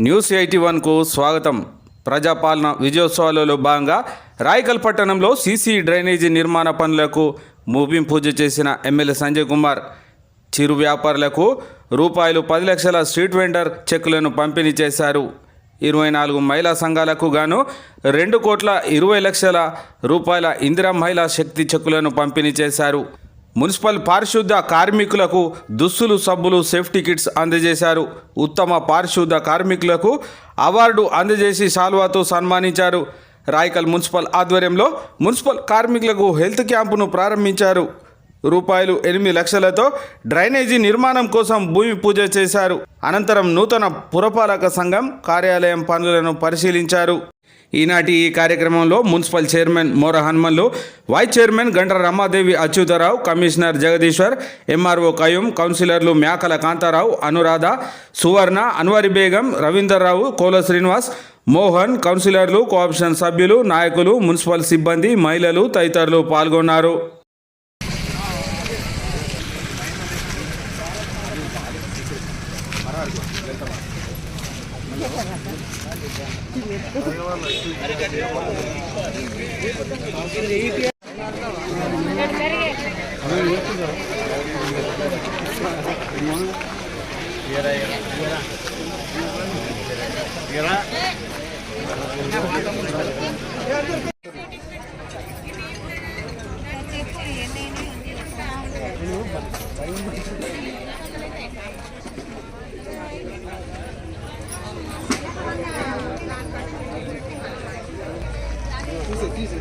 News eighty వన్కు స్వాగతం. ప్రజాపాలన విజయోత్సవాలలో భాగంగా రాయకల్ పట్టణంలో సీసీ డ్రైనేజీ నిర్మాణ పనులకు ముగింపు పూజ చేసిన ఎమ్మెల్యే సంజయ్ కుమార్. చిరు వ్యాపారులకు రూపాయలు పది లక్షల స్ట్రీట్ వెండర్ చెక్కులను పంపిణీ చేశారు. ఇరవై నాలుగు మహిళా సంఘాలకు గాను రెండు కోట్ల ఇరవై లక్షల రూపాయల ఇందిరా మహిళా శక్తి చెక్కులను పంపిణీ చేశారు. మున్సిపల్ పారిశుద్ధ కార్మికులకు దుస్తులు సబ్బులు సేఫ్టీ కిట్స్ అందజేశారు. ఉత్తమ పారిశుద్ధ కార్మికులకు అవార్డు అందజేసి సాల్వాతో సన్మానించారు. రాయకల్ మున్సిపల్ ఆధ్వర్యంలో మున్సిపల్ కార్మికులకు హెల్త్ క్యాంపును ప్రారంభించారు. రూపాయలు ఎనిమిది లక్షలతో డ్రైనేజీ నిర్మాణం కోసం భూమి పూజ చేశారు. అనంతరం నూతన పురపాలక సంఘం కార్యాలయం పనులను పరిశీలించారు. ఈనాటి ఈ కార్యక్రమంలో municipal chairman Mora Hanumanlu vice chairman Gandra Ramadevi Achyutarao commissioner Jagadishwar MRO Kayum కౌన్సిలర్లు మేకల కాంతారావు అనురాధ సువర్ణ అన్వరి బేగం రవీందర్రావు కోల శ్రీనివాస్ మోహన్ కౌన్సిలర్లు కోఆప్షన్ సభ్యులు నాయకులు మున్సిపల్ సిబ్బంది మహిళలు తదితరులు పాల్గొన్నారు. రే వర్కర్స్ రండి వర్కర్స్ రండి రండి. అమ్మాయి రండి పిఎంఐ ఎస్పీహెచ్ బ్యాక్ నుంచి ఇవ్వండి పిఎంఐ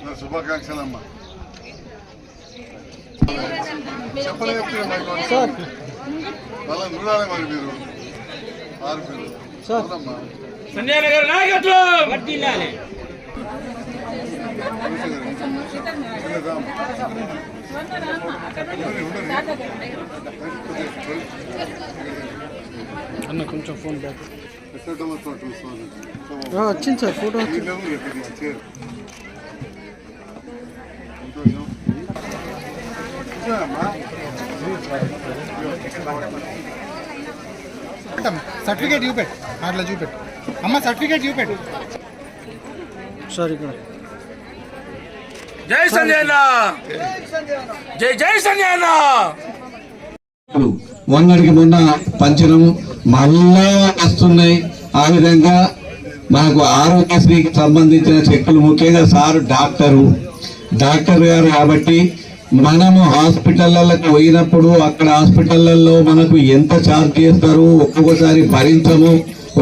నా శుభాకాంక్షలమ్మా చెప్పలేదు సార్. మళ్ళీ చూడాలి మరి మీరు. ఆరు పేరు అమ్మా. అన్న కొంచెం ఫోన్ బ్యాక్. వచ్చింది సార్ ఫోటో. చూసావమ్మా? సర్టిఫికేట్ చూపెట్టు అట్లా చూపెట్టు అమ్మ సర్టిఫికేట్ చూపెట్టు సార్ ఇక్కడ జై సంజయ్ అన్న జై జై సంజయ్ అన్న మొన్నటికి మొన్న పంచడం మళ్ళా వస్తున్నాయి. ఆ విధంగా మనకు ఆరోగ్యశ్రీకి సంబంధించిన చెక్కులు ముఖ్యంగా సారు డాక్టరు. డాక్టర్ గారు కాబట్టి మనము హాస్పిటళ్ళకు పోయినప్పుడు అక్కడ హాస్పిటళ్ళలో మనకు ఎంత ఛార్జ్ చేస్తారు ఒక్కొక్కసారి భరించము.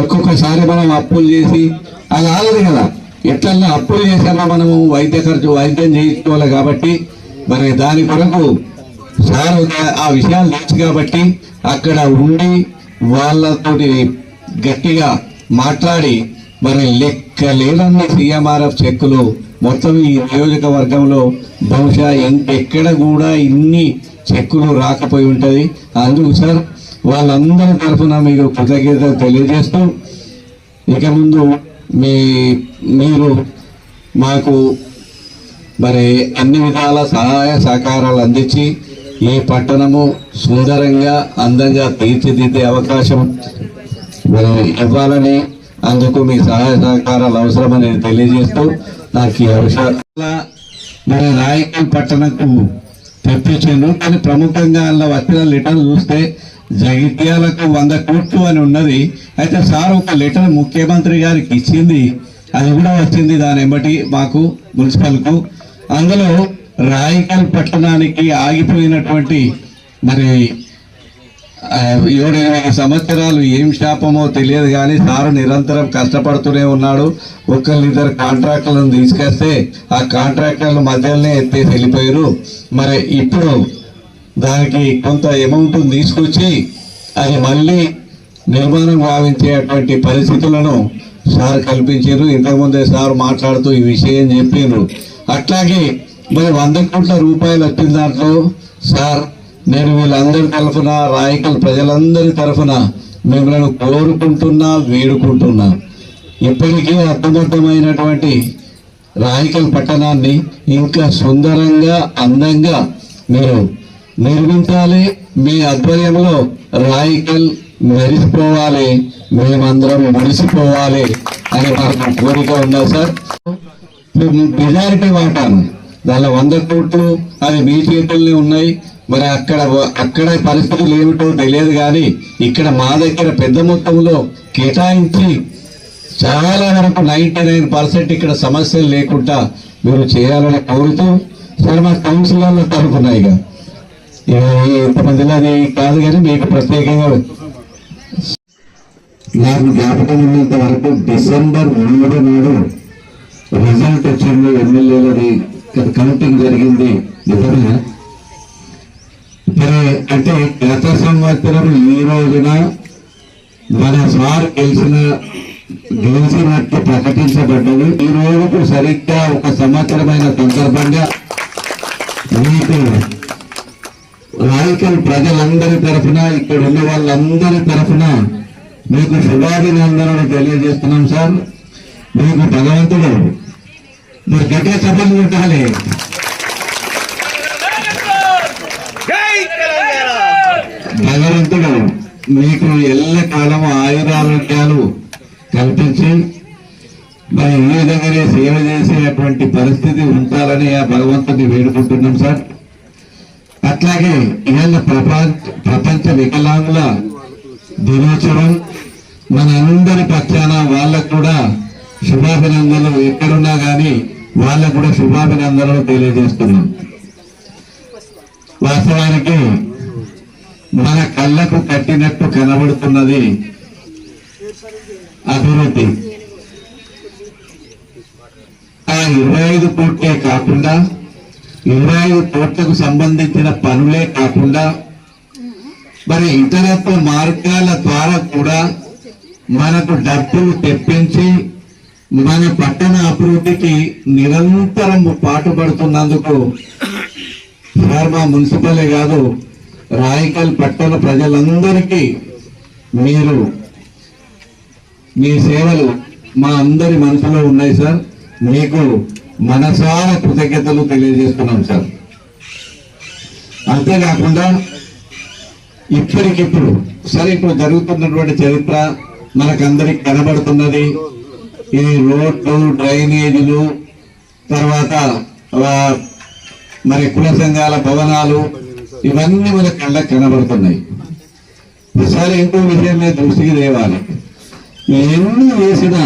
ఒక్కొక్కసారి మనం అప్పులు చేసి అది ఆగదు కదా. ఎట్లన్నా అప్పులు చేసేలా మనము? వైద్య ఖర్చు వైద్యం చేయించుకోవాలి కాబట్టి మరి దాని కొరకు సార్ ఆ విషయాలు తెలుసు కాబట్టి అక్కడ ఉండి వాళ్ళతోటి గట్టిగా మాట్లాడి మరి లెక్క లేనన్ని సీఎంఆర్ఎఫ్ చెక్కులు మొత్తం ఈ నియోజకవర్గంలో బహుశా ఎక్కడ కూడా ఇన్ని చెక్కులు రాకపోయి ఉంటుంది. అందుకు సార్ వాళ్ళందరి తరఫున మీకు కృతజ్ఞత తెలియజేస్తూ ఇక ముందు మీ మీరు మాకు మరి అన్ని విధాల సహాయ సహకారాలు అందించి ఈ పట్టణము సుందరంగా అందంగా తీర్చిదిద్దే అవకాశం మరి ఇవ్వాలని అందుకు మీ సహాయ సహకారాలు అవసరమని తెలియజేస్తూ నాకు ఈ అవసరం మరి రాయకల్ పట్టణకు తెప్పించాను కానీ ప్రముఖంగా అందులో వచ్చిన లెటర్ చూస్తే జగిత్యాలకు వంద కోట్లు అని ఉన్నది. అయితే సార్ ఒక లెటర్ ముఖ్యమంత్రి గారికి ఇచ్చింది. అది కూడా వచ్చింది దాని ఎంబటి మాకు మున్సిపల్కు. అందులో రాయకల్ పట్టణానికి ఆగిపోయినటువంటి మరి ఏడు ఎనిమిది సంవత్సరాలు ఏం శాపమో తెలియదు కానీ సారు నిరంతరం కష్టపడుతూనే ఉన్నాడు. ఒక్కళ్ళిద్దరు కాంట్రాక్టర్లను తీసుకొస్తే ఆ కాంట్రాక్టర్ల మధ్యలోనే ఎత్తేసి వెళ్ళిపోయారు. మరి ఇప్పుడు దానికి కొంత అమౌంట్ తీసుకొచ్చి అది మళ్ళీ నిర్మాణం భావించేటువంటి పరిస్థితులను సార్ కల్పించారు. ఇంతకుముందే సార్ మాట్లాడుతూ ఈ విషయం చెప్పిండ్రు అట్లాగే మరి వంద కోట్ల రూపాయలు వచ్చిన దాంట్లో సార్ నేను వీళ్ళందరి తరఫున రాయకల్ ప్రజలందరి తరఫున మిమ్మల్ని కోరుకుంటున్నా వేడుకుంటున్నా. ఇప్పటికీ అర్థమర్థమైనటువంటి రాయకల్ పట్టణాన్ని ఇంకా సుందరంగా అందంగా మీరు నిర్మించాలి. మీ ఆధ్వర్యంలో రాయికల్ మెరిసిపోవాలి. మేమందరం మురిసిపోవాలి అని మాకు కోరిక ఉన్నది సార్? మెజారిటీ వాటాను దానిలో వంద కోట్లు అది మీ చేతుల్ని ఉన్నాయి. మరి అక్కడ అక్కడ పరిస్థితులు ఏమిటో తెలియదు కానీ ఇక్కడ మా దగ్గర పెద్ద మొత్తంలో కేటాయించి చాలా వరకు నైంటీ నైన్ పర్సెంట్ ఇక్కడ సమస్యలు లేకుండా మీరు చేయాలని కోరుతూ సార్ మా కౌన్సిలర్ల తరఫున ఇక ఇంతమందిలో అది కాదు కానీ మీకు ప్రత్యేకంగా నాకు జ్ఞాపకం ఉన్నంత వరకు డిసెంబర్ మూడు నాడు రిజల్ట్ వచ్చింది ఎమ్మెల్యేలది కౌంటింగ్ జరిగింది. నిజమే మరి అంటే గత సంవత్సరం ఈ రోజున మన సార్ గెలిచిన గెలిచినట్టు ప్రకటించబడ్డది. ఈ రోజుకు సరిగ్గా ఒక సంవత్సరమైన సందర్భంగా మీకు రాయకల్ ప్రజలందరి తరఫున ఇక్కడ ఉన్న వాళ్ళందరి తరఫున మీకు శుభాభినందనలు తెలియజేస్తున్నాం సార్. మీకు భగవంతుడు మీరు గట్టిగా చెప్పలు ఉండాలి భగవంతుడు మీకు ఎల్ల కాలం ఆయురారోగ్యాలు కల్పించి మరి ఈ విధంగానే సేవ చేసేటువంటి పరిస్థితి ఉంచాలని ఆ భగవంతుని వేడుకుంటున్నాం సార్. అట్లాగే ఇవాళ ప్రపంచ ప్రపంచ వికలాంగుల దినోత్సవం మనందరి పక్షాన వాళ్ళకు కూడా శుభాభినందనలు. ఎక్కడున్నా కానీ వాళ్ళకు కూడా శుభాభినందనలు తెలియజేస్తున్నాం. వాస్తవానికి మన కళ్ళకు కట్టినట్టు కనబడుతున్నది అభివృద్ధి. ఆ ఇరవై ఐదు కోట్లే కాకుండా ఇరవై ఐదు కోట్లకు సంబంధించిన పనులే కాకుండా మరి ఇతరత్వ మార్గాల ద్వారా కూడా మనకు డబ్బులు తెప్పించి మన పట్టణ అభివృద్ధికి నిరంతరం పాటుపడుతున్నందుకు సార్ మా మున్సిపలే కాదు రాయకల్ పట్టణ ప్రజలందరికీ మీరు మీ సేవలు మా అందరి మనసులో ఉన్నాయి సార్. మీకు మనసార కృతజ్ఞతలు తెలియజేస్తున్నాం సార్. అంతేకాకుండా ఇప్పటికిప్పుడు సరే ఇప్పుడు జరుగుతున్నటువంటి చరిత్ర మనకందరికి కనబడుతున్నది. ఈ రోడ్లు డ్రైనేజీలు తర్వాత మరి కుల సంఘాల భవనాలు ఇవన్నీ మన కళ్ళకు కనబడుతున్నాయి. ఈసారి ఇంకో విషయం మీద దృష్టికి తేవాలి. ఎన్ని వేసినా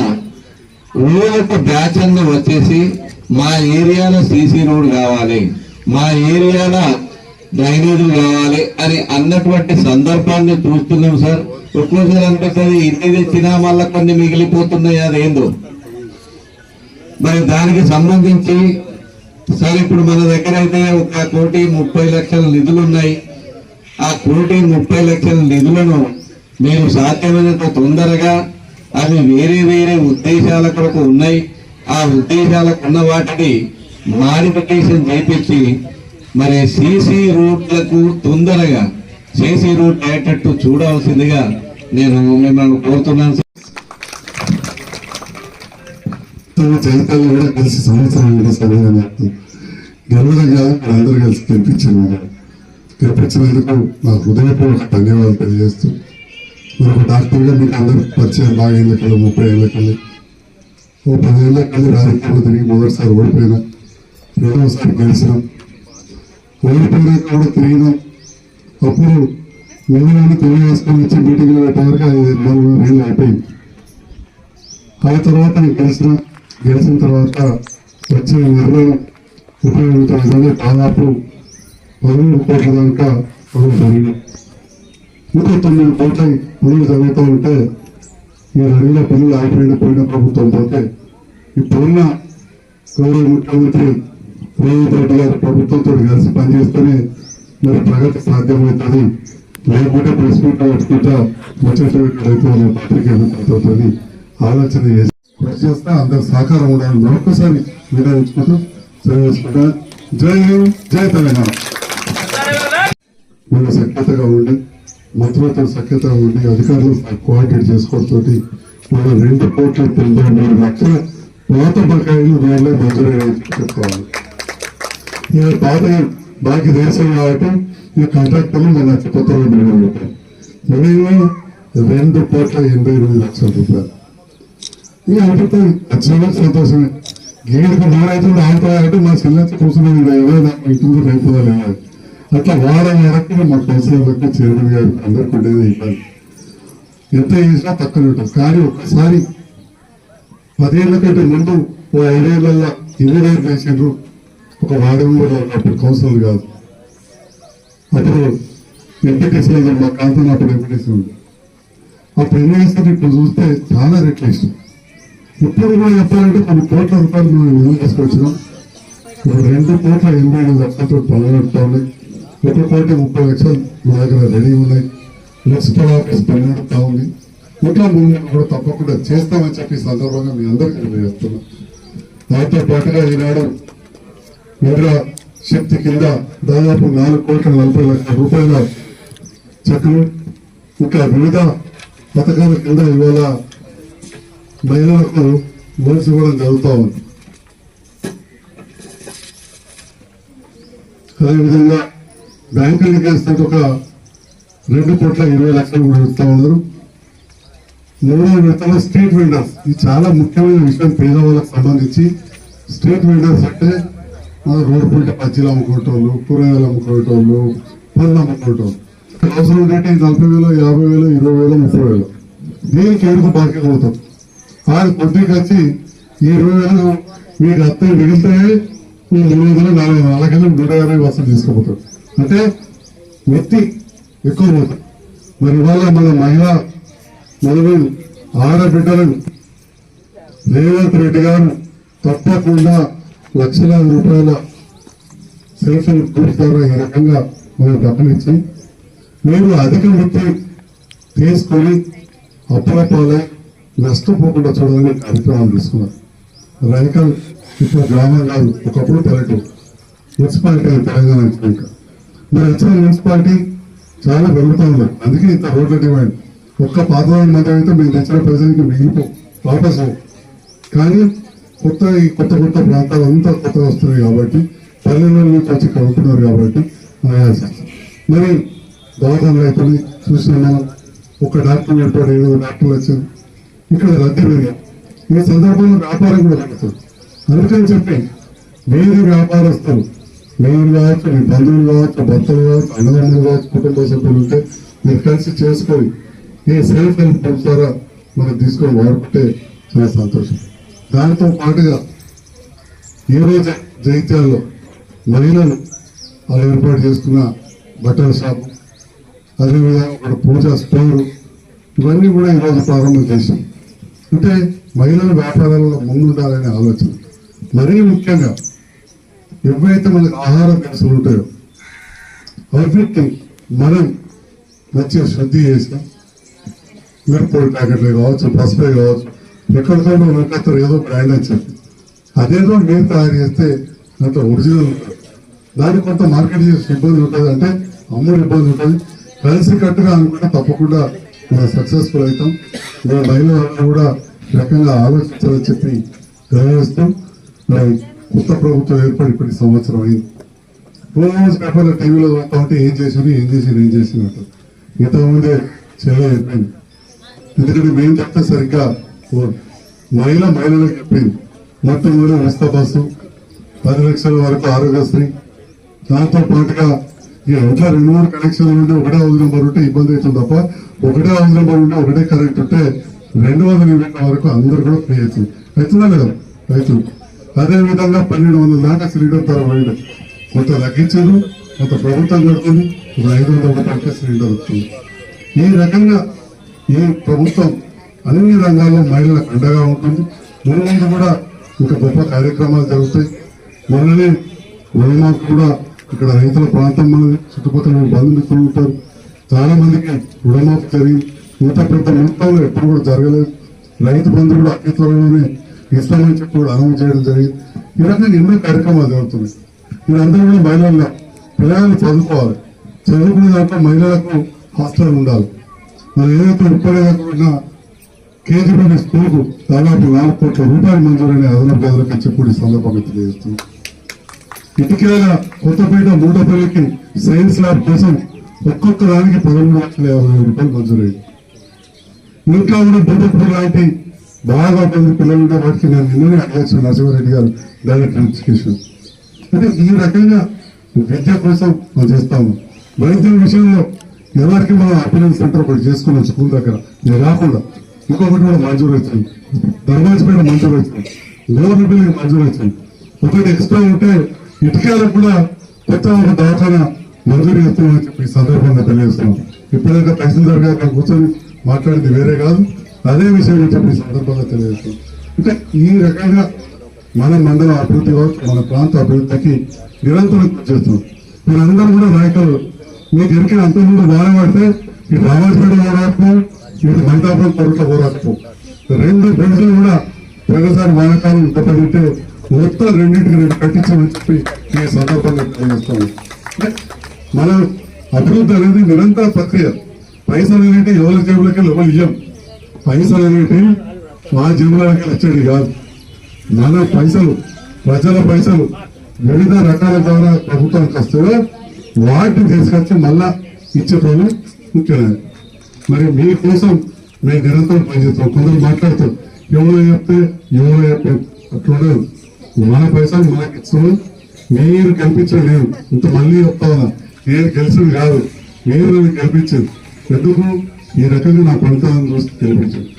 రోజుకు బ్యాచ్ అన్న వచ్చేసి మా ఏరియాలో సీసీ రోడ్ కావాలి మా ఏరియాలో డ్రైనేజీలు కావాలి అని అన్నటువంటి సందర్భాన్ని చూస్తున్నాం సార్. ఒక్కోసారి అనిపిస్తుంది ఇన్ని తెచ్చినా మళ్ళీ కొన్ని మిగిలిపోతున్నాయి అదేందో మరి దానికి సంబంధించి సార్ ఇప్పుడు మన దగ్గర అయితే ఒక కోటి ముప్పై లక్షల నిధులు ఉన్నాయి. ఆ కోటి ముప్పై లక్షల నిధులను మీరు సాధ్యమైనంత తొందరగా అవి వేరే వేరే ఉద్దేశాల కొరకు ఉన్నాయి. ఆ ఉద్దేశాలకు ఉన్న వాటిని మాడిఫికేషన్ చేపించి మరి సీసీ రూట్లకు తొందరగా సీసీ రూట్ అయ్యేటట్టు చూడవలసిందిగా నేను మిమ్మల్ని కోరుతున్నాను సార్. కూడా కలిసి సంవత్సరం కూడా నాకు గెలవడం కాదు అందరూ కలిసి గెలిపించాను గెలిపించినందుకు నా హృదయపూర్వక ధన్యవాదాలు తెలియజేస్తూ మరొక డాక్టర్గా మీకు అందరూ పరిచయం బాగా ఏళ్ళ ముప్పై ఏళ్ళ ఓ పదేళ్ళ కింద రాజకీయాలు తిరిగి మొదటిసారి ఓడిపోయినా. రెండవసారి గెలిచినాం. ఓడిపోయినా కూడా తిరిగినాం అప్పుడు మిమ్మల్ని తెలియజేసుకొని వచ్చి మీటింగ్లు పెట్టేవరకు ఐదు నాలుగు ఏళ్ళు అయిపోయింది ఆ తర్వాత నేను గెలిచిన గెలిచిన తర్వాత వచ్చిన నిర్ణయం ఉపయోగించిన విధంగా దాదాపు పదమూడు కోట్ల దాకా పనులు జరిగినాయి. ఇంకో తొమ్మిది కోట్ల పనులు జరుగుతూ ఉంటే ఈ అడిగిన పనులు ఆగిపోయిన పోయిన ప్రభుత్వం పోతే ఇప్పుడున్న గౌరవ ముఖ్యమంత్రి రేవంత్ రెడ్డి గారి ప్రభుత్వంతో కలిసి పనిచేస్తేనే మరి ప్రగతి సాధ్యమవుతుంది. లేకుంటే ప్రెస్ మీట్ పెట్టుకుంటా వచ్చేటువంటి రైతుల ఆలోచన చేసి కృషి చేస్తా అందరు సహకారం ఉండాలని మరొకసారి వినియోగించుకుంటూ తెలియజేసుకుంటా జై హింద్ జై తెలంగాణ. మన సఖ్యతగా ఉండి మంత్రులతో సఖ్యతగా ఉండి అధికారులు కోఆర్డినేట్ చేసుకోవడంతో మన రెండు కోట్ల తొంభై మూడు లక్షల పాత బకాయిలు వాళ్ళే మంజూరు చెప్పుకోవాలి. ఇక పాత బాకీ దేశం కాబట్టి ఈ కాంట్రాక్టర్లు మన కొత్త రెండు పెట్టారు మిగిలిన రెండు కోట్ల ఎనభై ఎనిమిది లక్షల రూపాయలు. ఇక అంటే ఖచ్చితంగా సంతోషమే. గీడికి మారైతుంది ఆగుతాయంటే మా చెల్లెచ్చి కూర్చున్నాను ఎవరైనా నాకు ఇటు రైతుదా లేదు అట్లా వారం వరకు మా కౌన్సిలర్లకు చైర్మన్ గారు అందరికి ఉండేది ఇబ్బంది ఎంత చేసినా పక్కన ఉంటాం కానీ ఒక్కసారి పదేళ్ళ కంటే ముందు ఓ ఐదేళ్ళలో ఇరవై వేలు ఒక వారం కూడా ఉన్నప్పుడు కౌన్సిల్ కాదు. అప్పుడు వెంకటేశ్వర మా కాంతం అప్పుడు ఎంపీటీసీ ఉంది అప్పుడు ఎన్ని వేస్తారు ఇప్పుడు చూస్తే చాలా రెట్లు ఇష్టం ఇప్పుడు కూడా చెప్పాలంటే కొన్ని కోట్ల రూపాయలు మనం విలువ తీసుకొచ్చినాం. రెండు కోట్ల ఎనభై ఐదు లక్షలతో పనులు నడుపుతా ఉన్నాయి ఒక కోటి ముప్పై లక్షలు మా దగ్గర రెడీ ఉన్నాయి. మున్సిపల్ ఆఫీస్ పని ఉంది. ఇట్లా కూడా తప్పకుండా చేస్తామని చెప్పి సందర్భంగా మీ అందరికీ తెలియజేస్తున్నాం. దాంతో పాటుగా ఈనాడు ఇంద్రా శక్తి కింద దాదాపు నాలుగు కోట్ల నలభై లక్షల రూపాయల చెక్కులు ఇంకా వివిధ పథకాల కింద ఇవాళ మహిళలకు లోన్స్ ఇవ్వడం జరుగుతూ ఉంది. అదేవిధంగా బ్యాంకులు చేస్తే ఒక రెండు కోట్ల ఇరవై లక్షలు కూడా ఇస్తా ఉన్నారు. మూడో విడతలో స్ట్రీట్ వెండర్స్. ఇది చాలా ముఖ్యమైన విషయం పేదవాళ్ళకు సంబంధించి. స్ట్రీట్ వెండర్స్ అంటే మన రోడ్డు పుంట పచ్చీలు అమ్ముకోవటోళ్ళు కూరగాయలు అమ్ముకోవటోళ్ళు పనులు అమ్ముకోవటోళ్ళు అవసరం ఉంటే నలభై వేలు యాభై వేలు ఇరవై వేలు ముప్పై వేలు. దీనికి ఎడుకు బాకీ పోతాం ఆయన కొద్దిగా వచ్చి ఈ ఇరవై వేలు మీకు అత్తే మిగిలితే మూడు వందలు నాలుగు వేల అలాగే నూట యాభై వసూలు తీసుకుపోతాడు అంటే వ్యక్తి ఎక్కువ మరి ఇవాళ మన మహిళ మనము ఆడబిడ్డలను రేవంత్ రెడ్డి గారు తప్పకుండా లక్షలాది రూపాయల సెల్ ఫోన్ గ్రూప్ ద్వారా ఈ రకంగా మనం డబ్బులిచ్చి మీరు అధిక వృత్తి తీసుకొని అప్పుల పాలై నష్టపోకుండా చూడాలని కార్యక్రమాలు తీసుకున్నారు. రైకల్ ఇప్పుడు గ్రామం కాదు ఒకప్పుడు పల్లెటూరు. మున్సిపాలిటీ తెలంగాణ వచ్చినాక మరి వచ్చిన మున్సిపాలిటీ చాలా పెరుగుతుంది అందుకే ఇంత రోడ్ల డిమాండ్. ఒక్క పాతవాడి మంది అయితే మేము తెచ్చిన ప్రజలకి మిగిలిపో వాపస్. కానీ కొత్త ఈ కొత్త కొత్త ప్రాంతాలు అంతా కొత్తగా వస్తున్నాయి కాబట్టి పల్లెల నుంచి వచ్చి కలుపుతున్నారు కాబట్టి మరి దవాఖానలు అయిపోయి చూసిన ఒక డాక్టర్ ఏర్పాటు ఏడు డాక్టర్లు వచ్చారు. ఇక్కడ రద్దీ పెరిగాయి ఈ సందర్భంలో వ్యాపారం కూడా పెరుగుతుంది అందుకని చెప్పి వేరే వ్యాపారస్తులు మీరు కావచ్చు మీ బంధువులు కావచ్చు భర్తలు కావచ్చు అన్నదమ్ములు కావచ్చు కుటుంబ సభ్యులు ఉంటే మీరు కలిసి చేసుకొని ఈ సెల్ఫ్ హెల్ప్ గ్రూప్ ద్వారా మనం తీసుకొని వాడుకుంటే చాలా సంతోషం. దానితో పాటుగా ఈరోజు జైత్యాల్లో మహిళలు వాళ్ళు ఏర్పాటు చేసుకున్న బట్టల షాపు అదేవిధంగా ఒక పూజా స్టోరు ఇవన్నీ కూడా ఈరోజు ప్రారంభం చేశాం. అంటే మహిళల వ్యాపారాలలో ముందుండాలనే ఆలోచన. మరీ ముఖ్యంగా ఎవరైతే మనకు ఆహారం కలిసి ఉంటాయో వాటిని మనం మంచిగా శుద్ధి చేసినాం మిరపొడి ప్యాకెట్లు కావచ్చు పసుపే కావచ్చు ఎక్కడితో ఉన్నట్టు ఏదో బ్రాండ్ అని చెప్పి. అదేదో మీరు తయారు చేస్తే దాంట్లో ఒరిజినల్ ఉంటుంది. దానికి కొంత మార్కెట్ చేసే ఇబ్బంది ఉంటుంది. అంటే అమ్ముడు ఇబ్బంది ఉంటుంది. కలిసి కట్టుగా అనుకుంటే తప్పకుండా మనం సక్సెస్ఫుల్ అవుతాం. మన మహిళలందరూ కూడా రకంగా ఆలోచించాలని చెప్పి గౌరవిస్తాం మరి కొత్త ప్రభుత్వం ఏర్పడి ఇప్పటి సంవత్సరం అయింది. రోజు పేపర్లో టీవీలో కాబట్టి ఏం చేసింది ఏం చేసింది ఏం చేసినట్టు అంటారు. ఇంతకుముందే చెల్లె చెప్పింది. ఎందుకంటే మేము చెప్తే సరిగ్గా ఓ మహిళ మహిళలకు చెప్పింది. మొట్టమొదటి ఉచిత బస్సు పది లక్షల వరకు ఆరోగ్యశ్రీ. దాంతో పాటుగా ఈ ఇంట్లో రెండు మూడు కనెక్షన్లు ఉంటే ఒకటే హౌస్ నెంబర్ ఉంటే ఇబ్బంది అవుతుంది తప్ప ఒకటే హౌస్ నెంబర్ ఉంటే ఒకటే కరెంట్ ఉంటే రెండు వందల యూనిట్ల వరకు అందరు కూడా ఫ్రీ అవుతుంది. అవుతుందా లేదా అవుతుంది అదే విధంగా పన్నెండు వందల దాకా సిలిండర్ ధర పోయింది కొంత తగ్గించారు కొంత ప్రభుత్వం కడుతుంది ఒక ఐదు వందల రూపాయలకే సిలిండర్ వస్తుంది. ఈ రకంగా ఈ ప్రభుత్వం అన్ని రంగాల్లో మహిళలకు అండగా ఉంటుంది. ముందు కూడా ఇంకా గొప్ప కార్యక్రమాలు జరుగుతాయి. మొన్ననే రుణమాఫీ కూడా ఇక్కడ రైతుల ప్రాంతం మనది. చుట్టుపక్కల బంధుమిత్రులు ఉంటారు. చాలా మందికి రుణమాఫీ జరిగింది. ఇంత పెద్ద మొత్తంలో ఎప్పుడు కూడా జరగలేదు. రైతు బంధు కూడా ఇస్తామని చెప్పి కూడా అనౌన్స్ చేయడం జరిగింది ఈ రకంగా ఎన్నో కార్యక్రమాలు జరుగుతున్నాయి వీరందరూ కూడా మహిళల్లో పిల్లలు చదువుకోవాలి చదువుకునే దాంట్లో మహిళలకు హాస్టల్ ఉండాలి. మనం ఏదైతే ఉప్పలేదాకా ఉన్న కేజీబీ స్కూల్కు దాదాపు నాలుగు కోట్ల రూపాయలు మంజూరైన అదనపు గదులకు ఇచ్చి కూడా సందర్భంగా తెలియజేస్తుంది ఇటుకేల కొత్తపేట మూడపల్లికి సైన్స్ ల్యాబ్ కోసం ఒక్కొక్క దానికి పదమూడు లక్షల యాభై వేల రూపాయలు మంజూరైంది ఇంకా కూడా బుద్ధపూర్ లాంటి బాగా మంది పిల్లలు వాటికి నేను నిన్ననే అడగచ్చు నరసింహారెడ్డి గారు డైరెక్టర్ ఎడ్యుకేషన్ అంటే ఈ రకంగా విద్య కోసం మనం చేస్తాము. వైద్యం విషయంలో ఎవరికి మనం అపిలెన్స్ సెంటర్ ఒకటి చేసుకున్నాం స్కూల్ దగ్గర? ఇది రాకుండా. ఇంకొకటి కూడా మంజూరు వచ్చింది ధర్మాజపేట మంజూరు వచ్చింది గవర్నమెంట్ బిల్డింగ్ మంజూరు వచ్చింది ఒకటి ఎక్స్ట్రా ఉంటే ఇటుకలకు కూడా కొత్త ఒక దవాఖానా మంజూరు చేస్తామని చెప్పి సందర్భంగా తెలియజేస్తున్నాం. ఇప్పుడైతే తహసీల్దార్ గారు కూర్చొని మాట్లాడింది వేరే కాదు. అదే విషయం చెప్పి సందర్భంగా తెలియజేస్తాం అంటే ఈ రకంగా మన మండలం అభివృద్ధి కావచ్చు మన ప్రాంత అభివృద్ధికి నిరంతరం కృషి చేస్తున్నాం. మీరందరూ కూడా నాయకులు మీకు ఎరికిన అంతకుముందు బాగా పడితే ఇటు రామాజపేట పోరాటం ఇటు మైతాపురం కొరట్ల పోరాటం రెండు ప్రజలు కూడా పోయినసారి వానకాలం దెబ్బతింటే మొత్తం రెండింటికి రెండు కట్టించమని చెప్పి ఈ సందర్భంగా తెలియజేస్తాను మన అభివృద్ధి అనేది నిరంతర ప్రక్రియ. పైసలు అనేది ఎవరి జేబులకి ఎవరు ఇయ్యం. పైసలు అనేవి మా జేబులకి వచ్చేది కాదు. మన పైసలు ప్రజల పైసలు వివిధ రకాల ద్వారా ప్రభుత్వానికి వస్తే వాటిని తీసుకొచ్చి మళ్ళా ఇచ్చేటోళ్ళు ముఖ్యమైన. మరి మీకోసం మేము నిరంతరం పనిచేస్తాం. కొందరు మాట్లాడతారు ఎవరో చెప్తే ఎవరో చెప్తే అట్లుండదు మన పైసలు మనకి ఇస్తాము మీరు కల్పించడం లేదు. ఇంత మళ్ళీ చెప్తా నేను గెలిచింది కాదు. మీరు నన్ను గెలిపించింది ఎందుకు? ఈ రకంగా నా ఫలితాలను చూసి తెలిపించాను